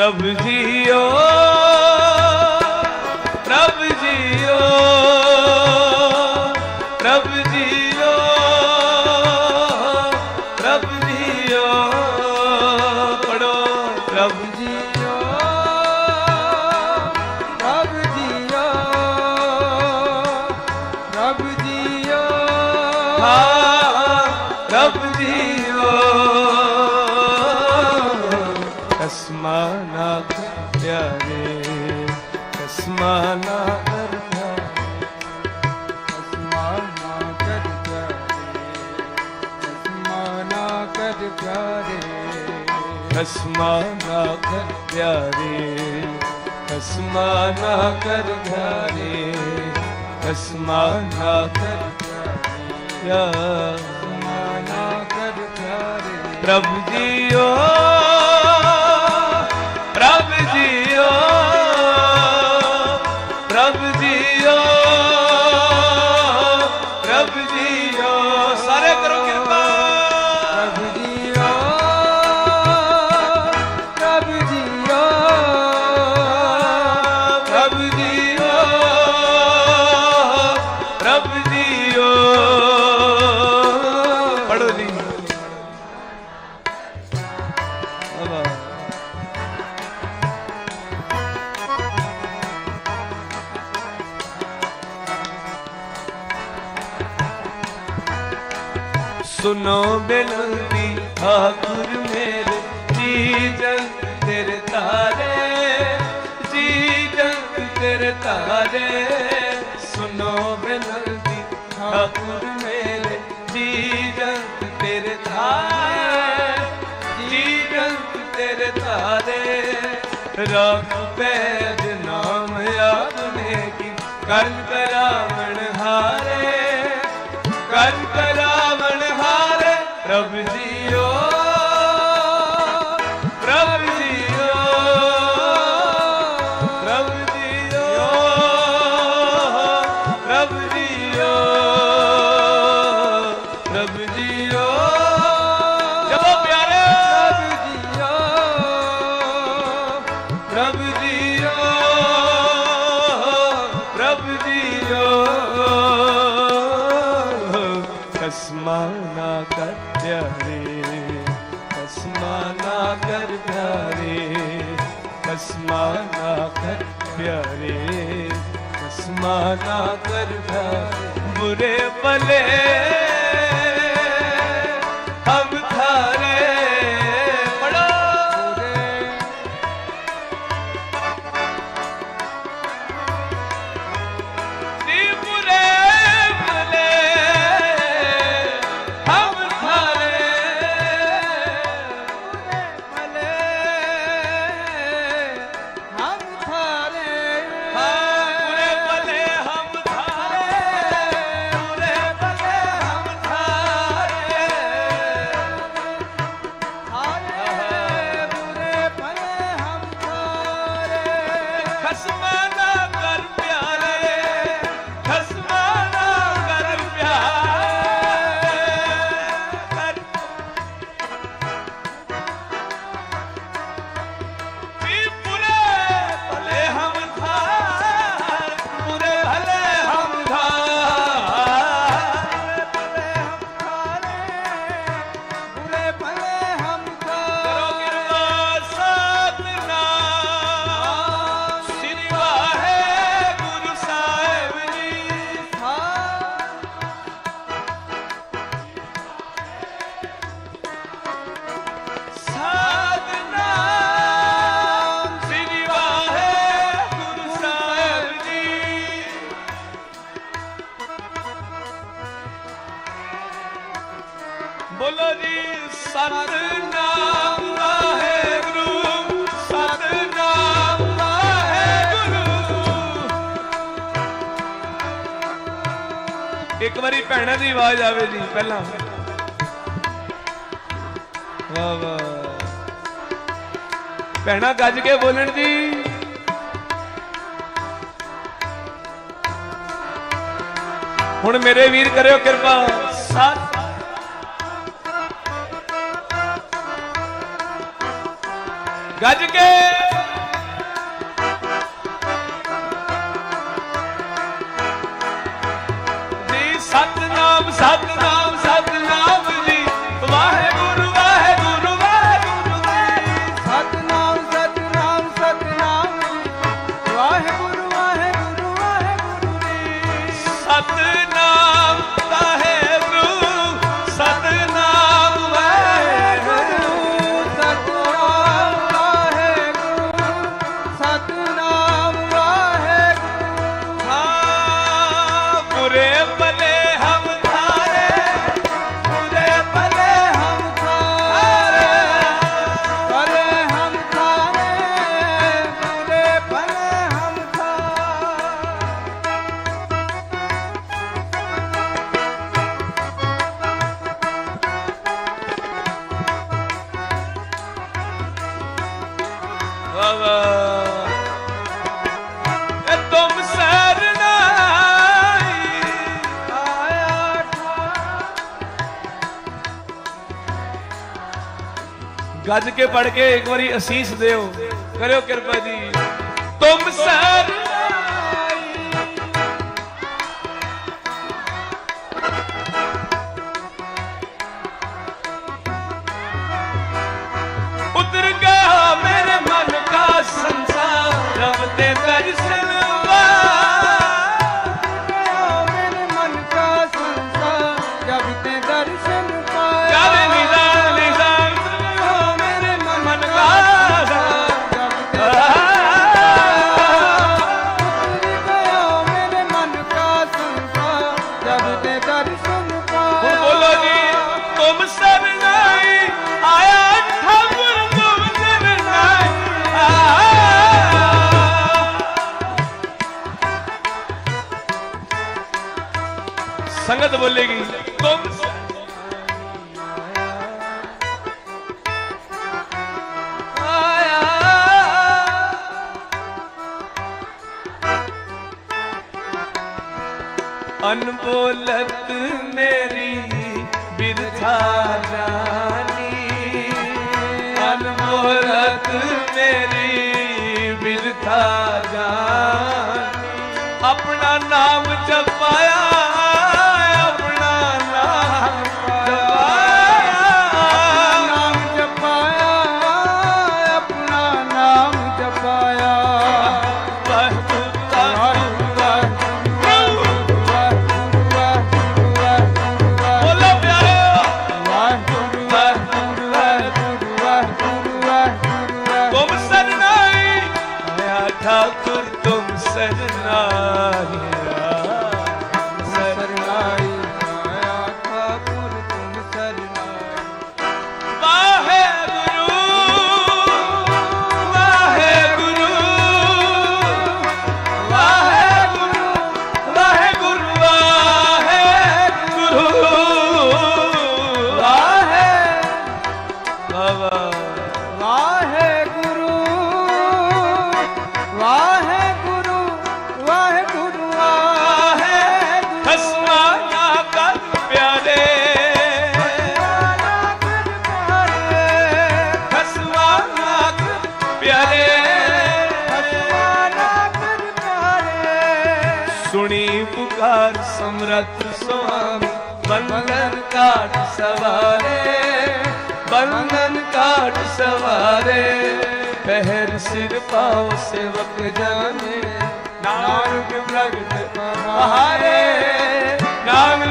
ਪ੍ਰਭ ਕਸਮਾਨਾ ਕਰਨਾ ਅਸਮਾਨਾ ਕਰ ਪਿਆਰੇ ਅਸਮਾਨਾ ਕਰ ਪਿਆਰੇ ਕਸਮਾਨਾ ਕਰ ਪਿਆਰੇ ਕਸਮਾਨਾ ਕਰ ਪਿਆਰੇ ਕਸਮਾਨਾ ਕਰ ਪਿਆਰੇ ਅਸਮਾਨਾ ਕਰ ਪਿਆਰੇ ਪ੍ਰਭ ਜੀਓ ਸੁਨੋ ਬੇਨਤੀ ਠਾਕੁਰ ਮੇਰੇ ਜੀ ਜੰਗ ਤੇਰੇ ਤਾਰੇ ਜੀ ਜੰਗ ਤੇਰੇ ਤਾਰੇ। ਸੁਨੋ ਬੇਨਤੀ ਠਾਕੁਰ ਮੇਰੇ ਜੀ ਜੰਗ ਤੇਰੇ ਤਾਰੇ ਜੀ ਜੰਗ ਤੇਰੇ ਤਾਰੇ। ਰੱਬ ਪੈਜ ਨਾਮ ਆਪਨੇ ਕੀ ਕਰਨ ਕਰਾਵਣ ਹਾਰੇ, ਕਰਨ ਕਰਾਵਣ ਹਾਰੇ ਪ੍ਰਭ ਕਸਮਾ ਨਾ ਕਰ ਪਿਆਰੇ ਕਸਮਾ ਨਾ ਕਰ ਪਿਆਰੇ ਬੁਰੇ ਭਲੇ ਇੱਕ ਵਾਰੀ ਭੈਣਾਂ ਦੀ ਆਵਾਜ਼ ਆਵੇ ਜੀ, ਪਹਿਲਾਂ। ਵਾ ਵਾ ਭੈਣਾਂ ਗੱਜ ਕੇ ਬੋਲਣ ਜੀ। ਹੁਣ ਮੇਰੇ ਵੀਰ ਕਰਿਓ ਕਿਰਪਾ। ਸਾਥ। ਗੱਜ ਕੇ ਸਤਨਾਮ ਸਤਨਾਮ ਸਤਨਾਮ। ਗੱਜ ਕੇ ਪੜ ਕੇ ਇੱਕ ਵਾਰੀ ਅਸੀਸ ਦਿਓ। ਕਰਿਓ ਕਿਰਪਾ ਜੀ। ਤੁਮ ਸਾਰੇ ਮਨ ਬੋਲਤ ਅੰਮ੍ਰਿਤ ਸੁਆਮੀ, ਬੰਧਨ ਕਾਟ ਸਵਾਰੇ, ਬੰਧਨ ਕਾਟ ਸਵਾਰੇ। ਪਹਿਰ ਸਿਰ ਪਾਉ ਸੇਵਕ ਜਾਣੇ, ਨਾਨਕ ਪ੍ਰਗਟ ਆਹਾਰੇ ਨਾਮ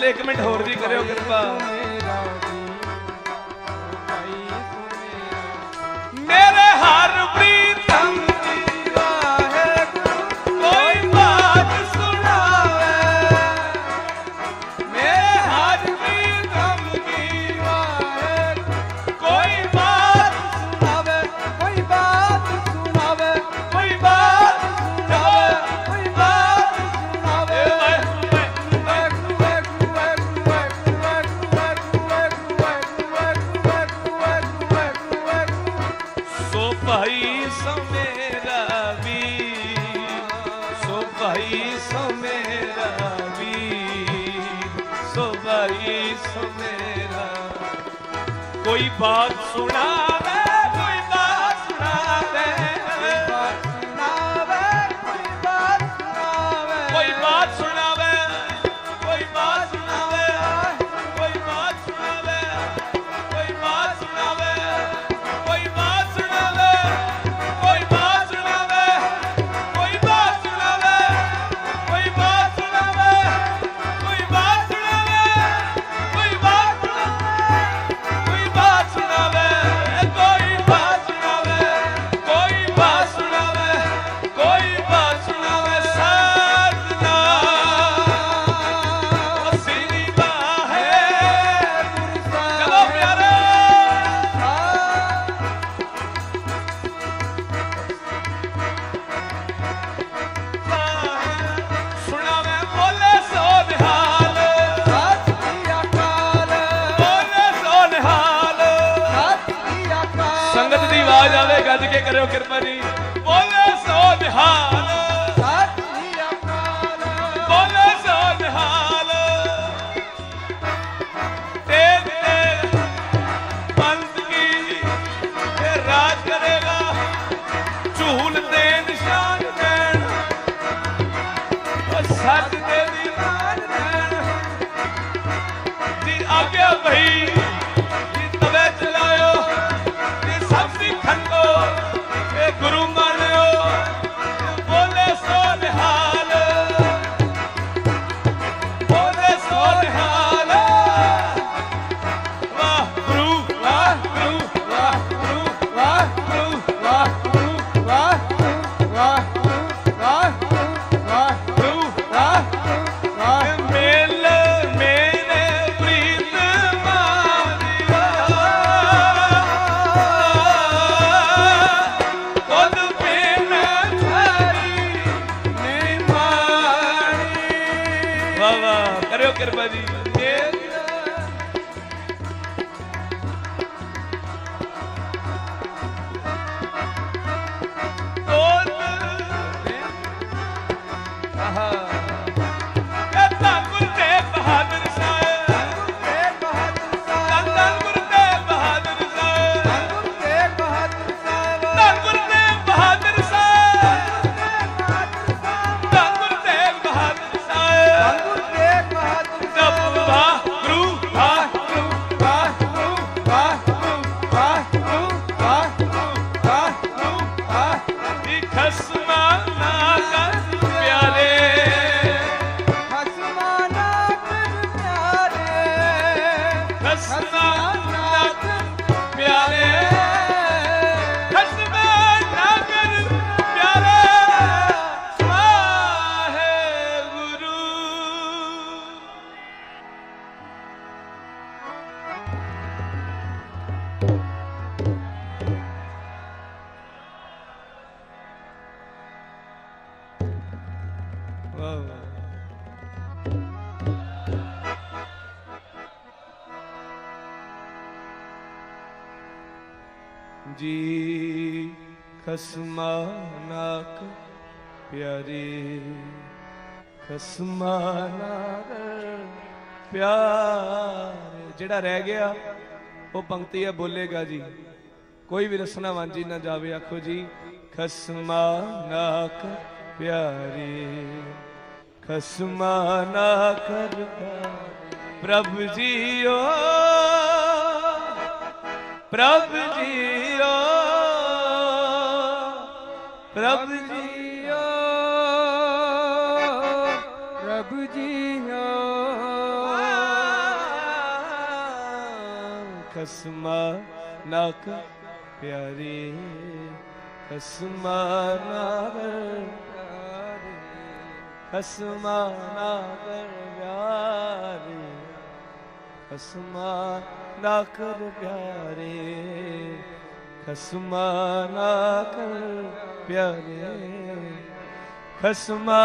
ਚੱਲ ਇੱਕ ਮਿੰਟ ਹੋਰ ਵੀ ਕਰਿਓ ਕਿਰਪਾ। कोई बात सुना ਕਰਿਓ ਕਿਰਪਾ ਜੀ। ਬੋਲੇ ਸੋ ਨਿਹਾਲ ਰਾਜ ਕਰੇਗਾ। ਝੂਲ ਤੇ ਨਿਸ਼ਾਨ ਦੇਣ ਸਤ 然 ਜੀ ਖਸਮਾ ਨਾਕ ਪਿਆਰੇ, ਖਸਮਾ ਨਾਕ ਪਿਆਰੇ। ਜਿਹੜਾ ਰਹਿ ਗਿਆ, ਉਹ ਪੰਕਤੀ ਆ ਬੋਲੇਗਾ ਜੀ। ਕੋਈ ਵੀ ਰਸਨਾ ਵਾਂਜੀ ਨਾ ਜਾਵੇ, ਆਖੋ ਜੀ, ਖਸਮਾ ਨਾਕ ਪਿਆਰੇ, ਖਸਮਾ ਨਾ ਕਰਦਾ ਪ੍ਰਭ ਜੀਓ, ਪ੍ਰਭ ਜੀ ਜੀਓ ਪ੍ਰਭ ਜੀਓ। ਖਸਮਾ ਨਾਕ ਪਿਆਰੇ ਖਸਮਾ ਨਾਕ ਖਸਮਾ ਨਾਕ ਪਿਆਰੇ ਖਸਮਾ ਨਾਕਰ ਪਿਆਰੇ ਖਸਮਾ ਨਾਕਰ ਪਿਆਰੇ ਖਸਮਾ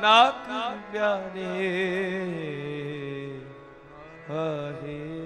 ਨਾਕ ਪਿਆਰੇ ਹਰੇ